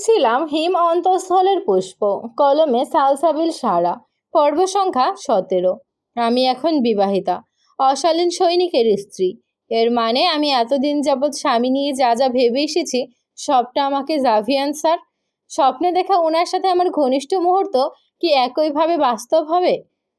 পড়ছিলাম হিম অন্তঃস্থলের পুষ্প, কলমে সালসাবিল সারা, পর্ব সংখ্যা সতেরো। আমি এখন বিবাহিতা, অশালীন সৈনিকের স্ত্রী। এর মানে আমি এতদিন যাবৎ স্বামী নিয়ে যা যা ভেবে এসেছি, সবটা আমাকে জাভিয়ান স্যার। স্বপ্নে দেখা ওনার সাথে আমার ঘনিষ্ঠ মুহূর্ত কি একইভাবে বাস্তব হবে?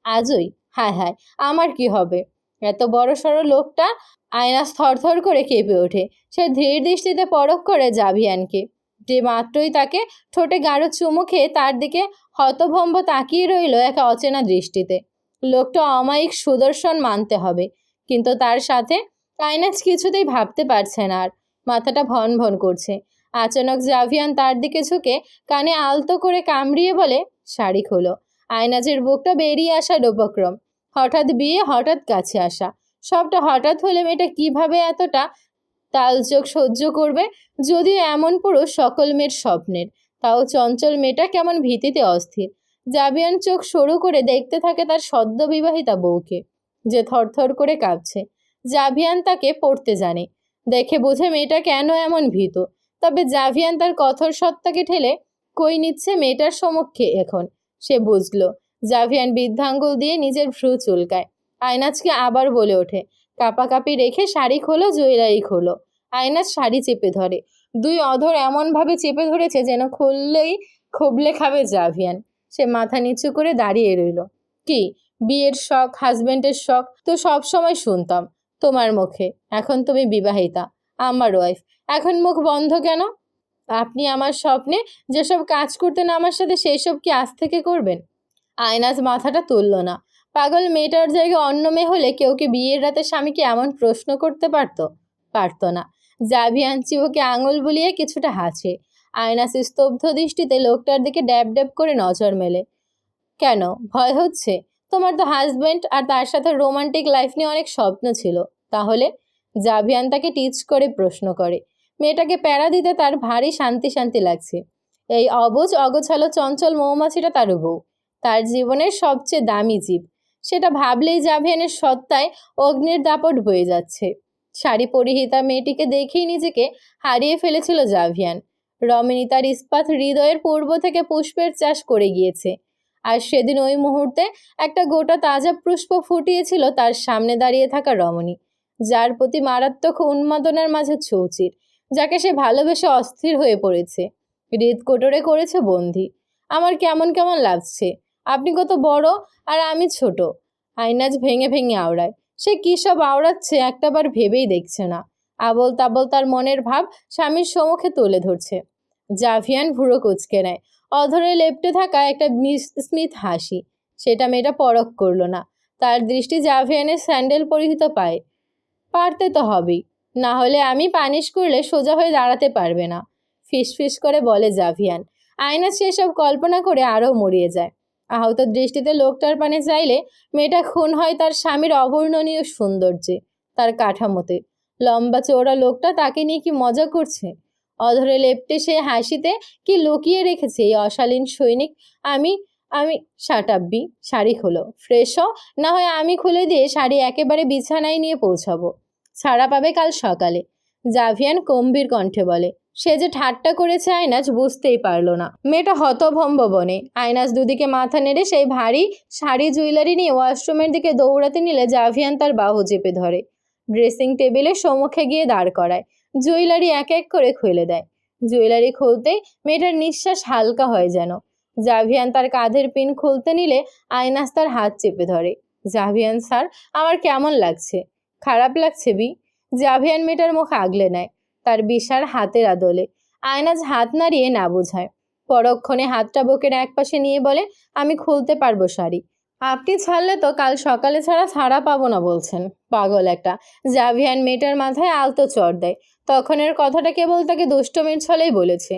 আজই? হায় হায়, আমার কি হবে? এত বড় সড়ো লোকটা আয়না থরথর করে কেঁপে ওঠে। সে ধীর দৃষ্টিতে পরখ করে জাভিয়ানকে। যে মাত্রই তাকে ঠোঁটে গাঢ় চুমু খেয়ে তার দিকে হতভম্ব তাকিয়ে রইল এক অচেনা দৃষ্টিতে। লোকটা অমায়িক সুদর্শন মানতে হবে, কিন্তু তার সাথে আইনাজ কিছুতেই ভাবতে পারছে না আর, মাথাটা ভন ভন করছে। আচানক জাভিয়ান তার দিকে ঝুঁকে কানে আলতো করে কামড়িয়ে বলে, শাড়ি খোলো। আয়নাজের বুকটা বেরিয়ে আসার উপক্রম। হঠাৎ বিয়ে, হঠাৎ কাছে আসা। সবটা হঠাৎ হলে মেয়েটা কীভাবে এতটা তালচোখ সহ্য করবে, যদিও এমন পুরুষ সকল মেয়ের স্বপ্নের। তাও চঞ্চল মেয়েটা কেমন ভীতিতে অস্থির। জাবিয়ান চোখ সরু করে দেখতে থাকে তার সদ্য বিবাহিতা বউকে, যে থরথর করে কাঁপছে। জাভিয়ান তাকে পড়তে জানে, দেখে বুঝে মেয়েটা কেন এমন ভীত। তবে জাভিয়ান তার কঠোর সত্তাকে ঠেলে, কই নিচ্ছে মেয়েটার সমক্ষে এখন? সে বুঝলো। জাভিয়ান বৃদ্ধাঙ্গুল দিয়ে নিজের ভ্রু চুলকায়। আয়নাজকে আবার বলে ওঠে কাপাকাপি রেখে শাড়ি খোলো, জুয়েলারি খোলো। আয়নাজ শাড়ি চেপে ধরে। দুই অধর এমনভাবে চেপে ধরেছে যেন খুললেই খুবলে খাবে জাভিয়ান। সে মাথা নিচু করে দাঁড়িয়ে রইল। কি? বিয়ের শখ হাজবেন্ডের শখ? তো সব সময় শুনতাম। তোমার মুখে। এখন তুমি বিবাহিতা। আমার ওয়াইফ এখন মুখ বন্ধ কেন? আপনি আমার স্বপ্নে যেসব কাজ করতেন আমার সাথে সেই সব কি আজ থেকে করবেন? আয়নাজ মাথাটা তুলল না। পাগল মেয়েটার জায়গায় অন্য মেয়ে হলে কেউ কি বিয়ের রাতে স্বামীকে এমন প্রশ্ন করতে পারতো? পারতো না। জাভিয়ান চিওকে আঙুল বুলিয়ে কিছুটা হাসে। আয়নাস স্তব্ধ দৃষ্টিতে লোকটার দিকে ড্যাব ড্যাব করে নজর মেলে। কেন? ভয় হচ্ছে? তোমার তো হাজব্যান্ড আর তার সাথে রোমান্টিক লাইফ নিয়ে অনেক স্বপ্ন ছিল। তাহলে? জাভিয়ান তাকে টিচ করে প্রশ্ন করে। মেয়েটাকে প্যারা দিতে তার ভারী শান্তি শান্তি লাগছে। এই অবুজ অগোছালো চঞ্চল মৌমাছিটা তার বউ। তার জীবনের সবচেয়ে দামি জীব। সেটা ভাবলেই জাভিয়ানের সত্তায় অগ্নির দাপট বয়ে যাচ্ছে। শাড়ি পরিহিতা মেয়েটিকে দেখেই নিজেকে হারিয়ে ফেলেছিল জাভিয়ান। রমণী তার ইস্পাত হৃদয়ের পূর্ব থেকে পুষ্পের চাষ করে গিয়েছে। আর সেদিন ওই মুহূর্তে একটা গোটা তাজা পুষ্প ফুটিয়েছিল তার সামনে দাঁড়িয়ে থাকা রমণী, যার প্রতি মারাত্মক উন্মাদনার মাঝে ছৌচির, যাকে সে ভালোবেসে অস্থির হয়ে পড়েছে। হৃদ কোটরে করেছে বন্দি। আমার কেমন কেমন লাগছে। আপনি কত বড় আর আমি ছোট। আইনাজ ভেঙে ভেঙে আওড়ায়। সে কী সব আওড়াচ্ছে একটাবার ভেবেই দেখছে না। আবল তাবল তার মনের ভাব স্বামীর সম্মুখে তুলে ধরছে। জাভিয়ান ভুড়ো কুচকে নেয়। অধরে লেপটে থাকা একটা স্মিত হাসি। সেটা মেয়েটা পরখ করল না। তার দৃষ্টি জাভিয়ানের স্যান্ডেল পরিহিত পায়। পারতে তো হবেই। না হলে আমি পানিশ করলে সোজা হয়ে দাঁড়াতে পারবে না। ফিস ফিস করে বলে জাভিয়ান। আয়না সেসব কল্পনা করে আরও মরিয়ে যায়। আহত দৃষ্টিতে লোকটার পানে চাইলে মেয়েটা খুন হয় তার স্বামীর অবর্ণনীয় সৌন্দর্যে, তার কাঠামোতে। লম্বা চওড়া লোকটা তাকে নিয়ে কি মজা করছে? অধরে লেপটে সে হাসিতে কি লুকিয়ে রেখেছে এই অশালীন সৈনিক? আমি আমি, সাটাব্বি, শাড়ি খোলো। ফ্রেশ না হয় আমি খুলে দিয়ে শাড়ি একেবারে বিছানায় নিয়ে পৌঁছাবো। ছাড়া পাবে কাল সকালে। জাভিয়ান গম্ভীর কণ্ঠে বলে সে যে ঠাট্টা করেছে আয়নাজ বুঝতেই পারল না। মেয়েটা হতভম্ব বনে। আয়নাজ দুদিকে মাথা নেড়ে সেই ভারী শাড়ি জুয়েলারি নিয়ে ওয়াশরুমের দিকে দৌড়াতে নিলে জাভিয়ান তার বাহু চেপে ধরে। ড্রেসিং টেবিলের সম্মুখে গিয়ে দাঁড় করায়। জুয়েলারি এক এক করে খুলে দেয়। জুয়েলারি খুলতেই মেয়েটার নিঃশ্বাস হালকা হয় যেন। জাভিয়ান তার কাঁধের পিন খুলতে নিলে আয়নাস তার হাত চেপে ধরে। জাভিয়ান, স্যার, আমার কেমন লাগছে? খারাপ লাগছে, বি। জাভিয়ান মেয়েটার মুখ আগলে নেয়। তার বিশাল হাতের আদলে। আয়নাজ হাত নাড়িয়ে না বোঝায়। পরক্ষণে হাতটা বুকের এক পাশে নিয়ে বলে, আমি খুলতে পারব শাড়ি। আপনি ছাড়লে তো কাল সকালে ছাড়া ছাড়া পাবো না, বলছেন। পাগল একটা। জাভিয়ান মেয়েটার মাথায় আলতো চড় দেয়। তখনের কথাটা কেবল তাকে দুষ্টমের ছলেই বলেছে।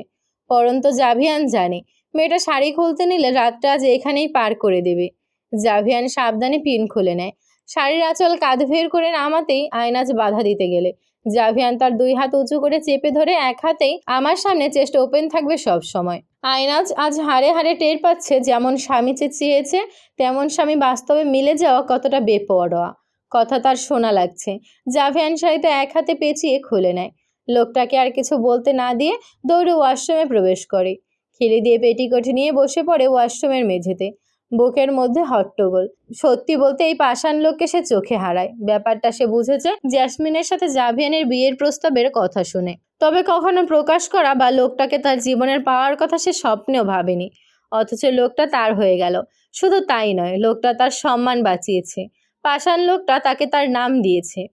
পরন্ত জাভিয়ান জানে, মেয়েটা শাড়ি খুলতে নিলে রাতটা আজ এখানেই পার করে দেবে। জাভিয়ান সাবধানে পিন খুলে নেয়। শাড়ির আঁচল কাঁধ ভের করে নামাতেই আয়নাজ বাধা দিতে গেলে। জাভিয়ান তার দুই হাত উঁচু করে চেপে ধরে এক হাতেই আমার সামনে চেস্ট ওপেন থাকবে সব সময়। আয়নাজ আজ হাড়ে হাড়ে টের পাচ্ছে যেমন স্বামী চেয়েছে তেমন স্বামী বাস্তবে মিলে যাওয়া কতটা বেপরোয়া। কথা তার শোনা লাগছে। জাভিয়ান শাড়িতে এক হাতে পেঁচিয়ে খুলে নেয়। লোকটাকে আর কিছু বলতে না দিয়ে দৌড়ে ওয়াশরুমে প্রবেশ করে। খিলি দিয়ে পেটিকোট নিয়ে বসে পড়ে ওয়াশরুমের মেঝেতে। বুকের মধ্যে হট্টগোল। সত্যি বলতে এই পাষাণ লোককে সে চোখে হারায়। ব্যাপারটা সে বুঝেছে জ্যাসমিনের সাথে জাভিয়ানের বিয়ের প্রস্তাবের কথা শুনে। তবে কখনো প্রকাশ করা বা লোকটাকে তার জীবনের পাওয়ার কথা সে স্বপ্নেও ভাবেনি। অথচ লোকটা তার হয়ে গেল। শুধু তাই নয়, লোকটা তার সম্মান বাঁচিয়েছে। পাষাণ লোকটা তাকে তার নাম দিয়েছে।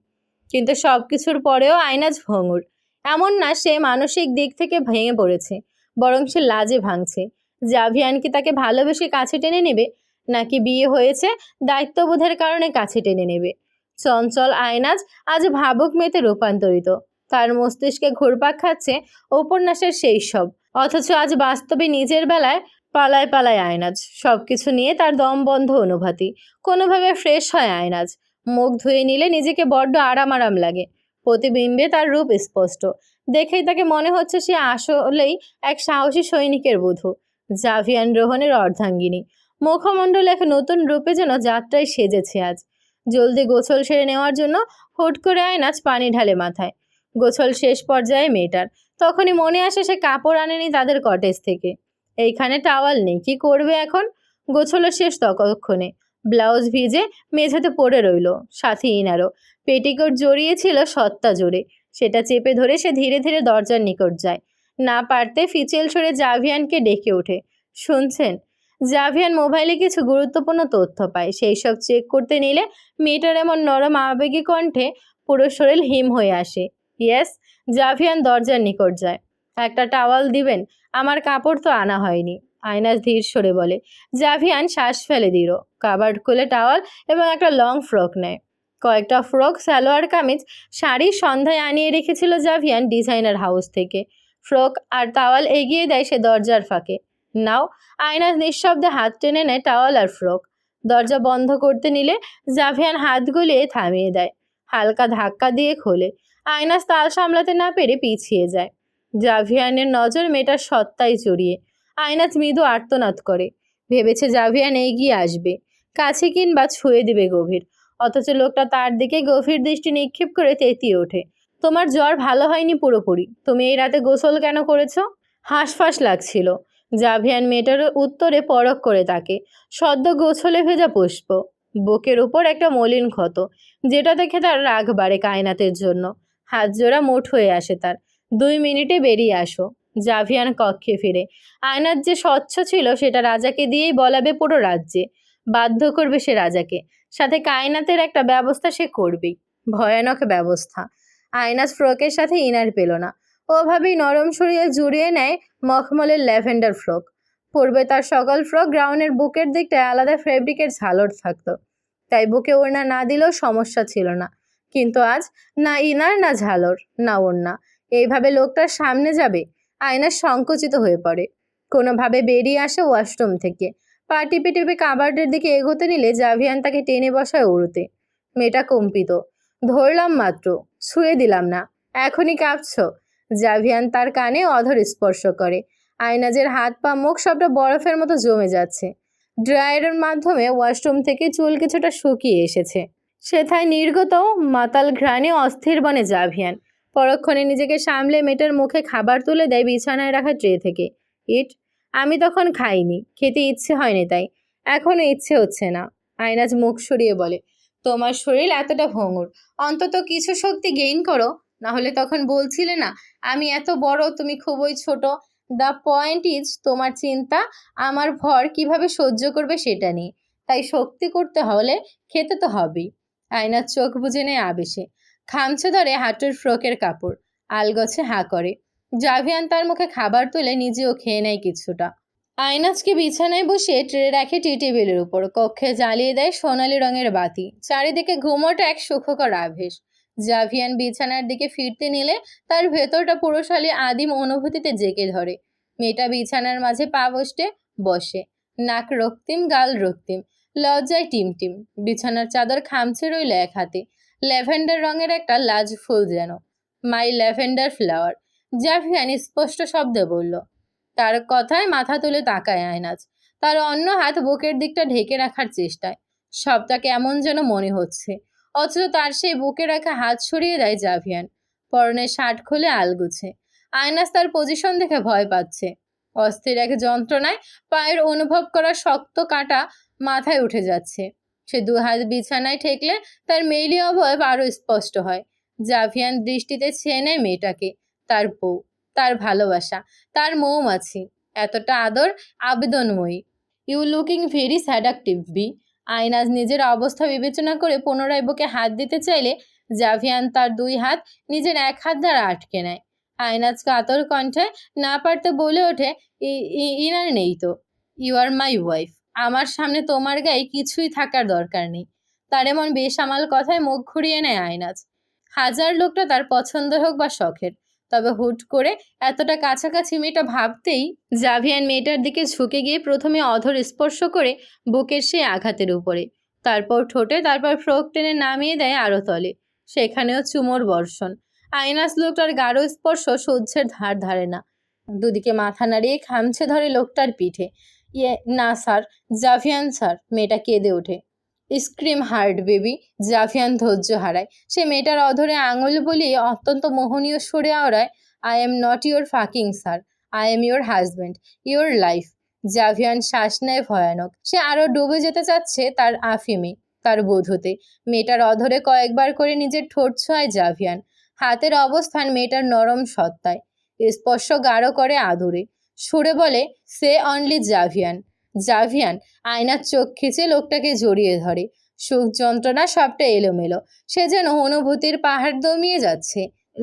কিন্তু সব কিছুর পরেও আয়নাজ ভঙ্গুর। এমন না সে মানসিক দিক থেকে ভেঙে পড়েছে, বরং সে লাজে ভাঙছে। জাভিয়ান কি তাকে ভালোবেসে কাছে টেনে নেবে? নাকি বিয়ে হয়েছে দায়িত্ববোধের কারণে কাছে টেনে নেবে? চঞ্চল আয়নাজ আজ ভাবুক মেতে রূপান্তরিত। তার মস্তিষ্কে ঘুরপাক খাচ্ছে উপন্যাসের সেই সব। অথচ আজ বাস্তবে নিজের বেলায় পালায় পালায় আয়নাজ। সব কিছু নিয়ে তার দম বন্ধ অনুভূতি। কোনোভাবে ফ্রেশ হয় আয়নাজ। মুখ ধুয়ে নিলে নিজেকে বড্ড আরাম আরাম লাগে। প্রতিবিম্বে তার রূপ স্পষ্ট। দেখেই তাকে মনে হচ্ছে সে আসলেই এক সাহসী সৈনিকের বধূ। জাভিয়ান রোহনের অর্ধাঙ্গিনী। মুখমণ্ডল এক নতুন রূপে যেন যাত্রায় সেজেছে আজ। জলদি গোছল সেরে নেওয়ার জন্য হুট করে আয় আয়নাজ পানি ঢালে মাথায়। গোছল শেষ পর্যায়ে মেয়েটার। তখনই মনে আসে সে কাপড় আনেনি তাদের কটেজ থেকে। এইখানে টাওয়াল নেই, কি করবে এখন? গোছলো শেষ ততক্ষণে। ব্লাউজ ভিজে মেঝেতে পড়ে রইল, সাথে ইনারও। পেটিকোট জড়িয়েছিল সত্তা জোরে। সেটা চেপে ধরে সে ধীরে ধীরে দরজার নিকট যায়। না পারতে ফিচেল সরে জাভিয়ানকে ডেকে ওঠে। শুনছেন? জাভিয়ান মোবাইলে কিছু গুরুত্বপূর্ণ তথ্য পায়। সেই সব চেক করতে নিলে মেয়েটার এমন নরম আবেগী কণ্ঠে পুরো শরীর হিম হয়ে আসে। ইয়েস জাভিয়ান দরজার নিকট যায়। একটা টাওয়াল দিবেন, আমার কাপড় তো আনা হয়নি। আয়নাস ধীর সরে বলে, জাভিয়ান শ্বাস ফেলে দিল। কাবার্ড খুলে টাওয়াল এবং একটা লং ফ্রক নেয়। কয়েকটা ফ্রক, সালোয়ার কামিজ, শাড়ি সন্ধ্যায় আনিয়ে রেখেছিল জাভিয়ান ডিজাইনার হাউস থেকে। ফ্রক আর টাওয়াল এগিয়ে দেয় সে দরজার ফাঁকে। নাও আয়নাস নিঃশব্দে হাত টেনে নেয় টাওয়াল আর ফ্রক। দরজা বন্ধ করতে নিলে জাভিয়ান হাত গুলিয়ে থামিয়ে দেয়। হালকা ধাক্কা দিয়ে খোলে। আয়নাস তাল সামলাতে না পেরে পিছিয়ে যায়। জাভিয়ানের নজর মেয়েটার সত্তায় জড়িয়ে। আয়নাজ মৃদু আর্তনাদ করে। ভেবেছে জাভিয়ান এগিয়ে আসবে। কাছে কিংবা ছুঁয়ে দিবে গভীর। অথচ লোকটা তার দিকে গভীর দৃষ্টি নিক্ষেপ করে তেতিয়ে ওঠে। তোমার জ্বর ভালো হয়নি পুরোপুরি। তুমি এই রাতে গোসল কেন করেছ? হাঁসফাঁস লাগছিল। জাভিয়ান মেয়েটার উত্তরে পরক করে তাকে। সদ্য গোছলে ভেজা পুষ্প। বুকের উপর একটা মলিন ক্ষত, যেটা দেখে তার রাগ বাড়ে কায়নাতের জন্য। হাত জোড়া মোট হয়ে আসে তার। দুই মিনিটে বেরিয়ে আসো। জাভিয়ান কক্ষে ফিরে। আয়নার যে স্বচ্ছ ছিল সেটা রাজাকে দিয়েই বলাবে পুরো রাজ্যে। বাধ্য করবে সে রাজাকে। সাথে কায়নাতের একটা ব্যবস্থা সে করবেই। ভয়ানক ব্যবস্থা। আয়নাস ফ্রকের সাথে ইনার পেল না। ওভাবেই নরম সরিয়ে জুড়িয়ে নেয় মখমলের ল্যাভেন্ডার ফ্রক। পূর্বে তার সকল ফ্রক গ্রাউন্ডের বুকের দিকটায় আলাদা ফেব্রিকের ঝালর থাকতো। তাই বুকে ওড়না না দিলেও সমস্যা ছিল না। কিন্তু আজ না ইনার, না ঝালর, না ওড়না। এইভাবে লোকটার সামনে যাবে আয়না সংকুচিত হয়ে পড়ে। কোনোভাবে বেরিয়ে আসে ওয়াশরুম থেকে। পা টিপে টিপে কাবার্ডের দিকে এগোতে নিলে জাভিয়ান তাকে টেনে বসায় উড়ুতে মেয়েটা কম্পিত। ধরলাম মাত্র। ছুঁয়ে দিলাম না। এখনই কাঁপছ। জাভিয়ান তার কানে অধর স্পর্শ করে। আয়নাজের হাত পা, মুখ সবটা বরফের মতো জমে যাচ্ছে। ড্রায়ারের মাধ্যমে ওয়াশরুম থেকে চুল কিছুটা শুকিয়ে এসেছে। সেথায় নির্গত মাতাল ঘ্রাণে অস্থির বনে জাভিয়ান। পরক্ষণে নিজেকে সামলে মেয়েটার মুখে খাবার তুলে দেয় বিছানায় রাখা ট্রে থেকে। ইট, আমি তখন খাইনি। খেতে ইচ্ছে হয়নি তাই। এখনও ইচ্ছে হচ্ছে না। আয়নাজ মুখ সরিয়ে বলে তোমার শরীর এতটা ভঙ্গুর। অন্তত কিছু শক্তি গেইন করো। না হলে তখন বলছিলে না, আমি এত বড়, তুমি খুবই ছোট। দ্য পয়েন্ট ইজ তোমার চিন্তা, আমার ভর কীভাবে সহ্য করবে সেটা নিয়ে। তাই শক্তি করতে হলে খেতে তো হবেই। আয়নার চোখ বুঝে নেয় আবেশে। খামছে ধরে হাঁটুর ফ্রকের কাপড়। আলগছে হাঁ করে। জাভিয়ান তার মুখে খাবার তুলে নিজেও খেয়ে নেয় কিছুটা। আয়নাজকে বিছানায় বসে ট্রে রাখে টি টেবিলের উপর। কক্ষে জ্বালিয়ে দেয় সোনালি রঙের বাতি। চারিদিকে ঘুমোট এক সুখকর আভেশ। জাভিয়ান বিছানার দিকে ফিরতে নিলে তার ভেতরটা পুরোশালী আদিম অনুভূতিতে জেগে ধরে। মেয়েটা বিছানার মাঝে পা বসতে বসে। নাক রক্তিম, গাল রক্তিম। লজ্জায় টিমটিম। বিছানার চাদর খামছে রইল এক হাতে। ল্যাভেন্ডার রঙের একটা লাজ ফুল যেন। মাই ল্যাভেন্ডার ফ্লাওয়ার। জাভিয়ান স্পষ্ট শব্দে বলল তার কথায় মাথা তুলে তাকায় আয়নাজ। তার অন্য হাত বুকের দিকটা ঢেকে রাখার চেষ্টায়। সবটা কেমন যেন মনে হচ্ছে। অথচ তার সেই বুকে রাখা হাত সরিয়ে দেয় জাভিয়ান। পরনের শার্ট খুলে আলগুছে আয়নাস তার পজিশন দেখে ভয় পাচ্ছে। অস্থির এক যন্ত্রণায় পায়ের অনুভব করা শক্ত কাটা মাথায় উঠে যাচ্ছে। সে দু হাত বিছানায় ঠেকলে তার মেইলি অবয়ব আরও স্পষ্ট হয়। জাভিয়ান দৃষ্টিতে ছেয়ে নেয় মেয়েটাকে, তার বউ। তার ভালোবাসা, তার মৌমাছি, এতটা আদর আবেদনময়ী। You looking very seductive B Aynaz নিজের অবস্থা বিবেচনা করে পুনরায় বুকে হাত দিতে চাইলে জাভিয়ান তার দুই হাত নিজের এক হাত দ্বারা আটকে নেয়। আইনাজ কাতর কণ্ঠে না পারতে বলে ওঠে, "ই- ই- ইনার নেই তো। ইউ আর মাই ওয়াইফ আমার সামনে তোমার গায়ে কিছুই থাকার দরকার নেই। তার এমন বেসামাল কথায় মুখ ঘুরিয়ে নেয় আইনাজ হাজার লোকটা তার পছন্দ হোক বা শখের। তবে হুট করে এতটা কাছাকাছি মেয়েটা ভাবতেই জাভিয়ান মেয়েটার দিকে ঝুঁকে গিয়ে প্রথমে অধর স্পর্শ করে বুকের সেই আঘাতের উপরে। তারপর ঠোঁটে, তারপর ফ্রক টেনে নামিয়ে দেয় আরও তলে সেখানেও চুমোর বর্ষণ। আইনাস লোকটার গাঢ় স্পর্শ সহ্যের ধার ধারে না। দুদিকে মাথা নাড়িয়ে খামছে ধরে লোকটার পিঠে। ইয়ে না স্যার, জাভিয়ান স্যার, মেয়েটা কেঁদে ওঠে। স্ক্রিম হার্ট বেবি, জাভিয়ান ধৈর্য হারায়। সে মেয়েটার অধরে আঙুল বলিয়ে অত্যন্ত মোহনীয় সুরে আওড়ায় I am not your fucking sir I am your husband your life Zavian শ্বাস নেয় ভয়ানক। সে আরও ডুবে যেতে চাচ্ছে তার আফিমে, তার বোধতে। মেয়েটার অধরে কয়েকবার করে নিজের ঠোঁট ছোঁয়ায় জাভিয়ান। হাতের অবস্থান মেয়েটার নরম সত্তায়। স্পর্শ গাঢ় করে আদরে। সুরে বলে সে অনলি জাভিয়ান। জাভিয়ান আয়নার চোখ খিচে লোকটাকে জড়িয়ে ধরে। সুখ যন্ত্রণা সবটা এলোমেলো। সে যেন অনুভূতির পাহাড় দমিয়ে যাচ্ছে।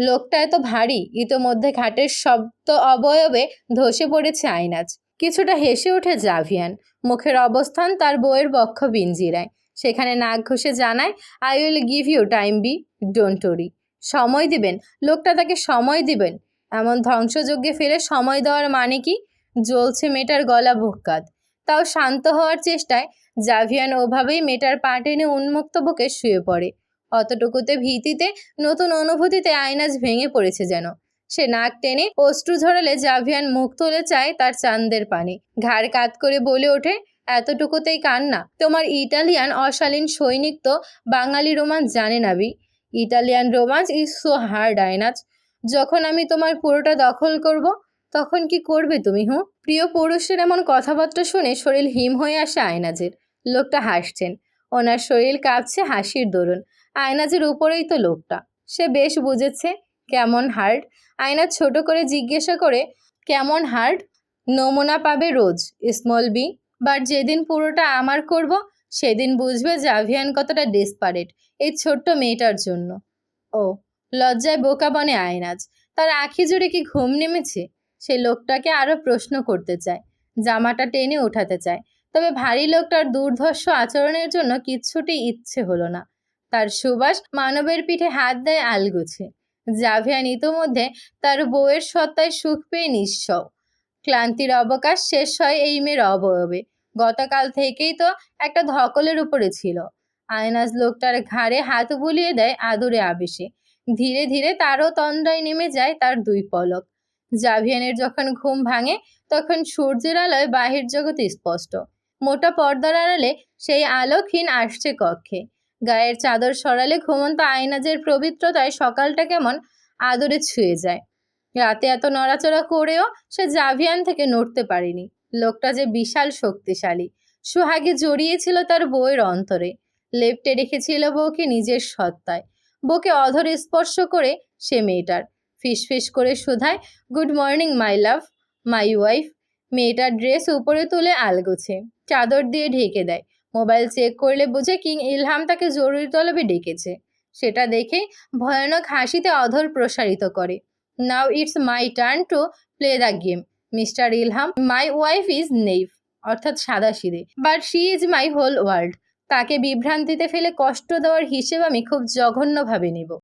লোকটা এত ভারী, ইতোমধ্যে ঘাটের শব্দ অবয়বে ধসে পড়েছে আয়নাজ। কিছুটা হেসে ওঠে জাভিয়ান। মুখের অবস্থান তার বউয়ের বক্ষ বিঞ্জিরায়। সেখানে নাক ঘষে জানায় I will give you time B don't worry সময় দিবেন? লোকটা তাকে সময় দিবেন? এমন ধ্বংসযজ্ঞে ফেলে সময় দেওয়ার মানে কি? জ্বলছে মেয়েটার গলা ভোক্কাত তাও শান্ত হওয়ার চেষ্টায় জাভিয়ান ওভাবেই মেটার পা টেনে উন্মুক্ত বুকে শুয়ে পড়ে। অতটুকুতে ভীতিতে, নতুন অনুভূতিতে আয়নাজ ভেঙে পড়েছে যেন। সে নাক টেনে অশ্রু ঝরালে জাভিয়ান মুখ তুলে চায় তার চান্দের পানি। ঘাড় কাত করে বলে ওঠে, এতটুকুতেই কান্না। তোমার ইটালিয়ান অশালীন সৈনিক তো বাঙালি রোমান্স জানে না B. Italian romance is so hard, Aynaz. যখন আমি তোমার পুরোটা দখল করব, তখন কি করবে তুমি, হুঁ? প্রিয় পুরুষের এমন কথাবার্তা শুনে শরীর হিম হয়ে আসে আয়নাজের। লোকটা হাসছেন। ওনার শরীর কাঁপছে হাসির দরুন। আয়নাজের উপরেই তো লোকটা। সে বেশ বুঝেছে, কেমন হার্ট আয়না ছোট করে জিজ্ঞাসা করে, কেমন হার্ট নমুনা পাবে রোজ, স্মল বি। বাট যেদিন পুরোটা আমার করব, সেদিন বুঝবে জাভিয়ান কতটা ডেসপারেট এই ছোট্ট মেয়েটার জন্য। ও, লজ্জায় বোকা বনে আয়নাজ। তার আখি জুড়ে কি ঘুম নেমেছে? সে লোকটাকে আরও প্রশ্ন করতে চায়, জামাটা টেনে ওঠাতে চায়। তবে ভারী লোকটার দুর্ধর্ষ আচরণের জন্য কিচ্ছুটি ইচ্ছে হলো না। তার সুবাস মানবের পিঠে হাত দেয় আলগুছে। জাভিয়ান ইতোমধ্যে তার বউয়ের সত্তায় সুখ পেয়ে নিঃস্ব ক্লান্তির অবকাশ শেষ হয় এই মেয়ের অবয়বে। গতকাল থেকেই তো একটা ধকলের উপরে ছিল। আয়নাজ লোকটার ঘাড়ে হাত বুলিয়ে দেয় আদরে আবেশে। ধীরে ধীরে তারও তন্দ্রায় নেমে যায় তার দুই পলক। জাভিয়ানের যখন ঘুম ভাঙে, তখন সূর্যের আলোয় বাহির জগতে স্পষ্ট। মোটা পর্দার আড়ালে সেই আলোকহীন আসছে কক্ষে। গায়ের চাদর সরালে ঘুমন্ত আয়নাজের পবিত্রতায় সকালটা কেমন আদরে ছুঁয়ে যায়। রাতে এত নড়াচড়া করেও সে জাভিয়ান থেকে নড়তে পারেনি। লোকটা যে বিশাল শক্তিশালী। সোহাগে জড়িয়েছিল তার বউয়ের অন্তরে। লেপটে রেখেছিল বউকে নিজের সত্তায়। বউকে অধর স্পর্শ করে সে মেয়েটার। ফিসফিস করে শুধায়, good morning, my love, my wife. মেয়েটার ড্রেস উপরে তুলে আলগোছে, চাদর দিয়ে ঢেকে দেয়। মোবাইল চেক করলে বুঝে কিং ইলহাম তাকে জরুরি তলবে ডেকেছে। সেটা দেখে ভয়ানক হাসিতে অধর প্রসারিত করে। Now it's my turn to play the game. Mister Ilham, my wife is naive অর্থাৎ সাদাসিদে but she is my whole world. তাকে বিভ্রান্তিতে ফেলে কষ্ট দেওয়ার হিসেব আমি খুব জঘন্যভাবে নেব।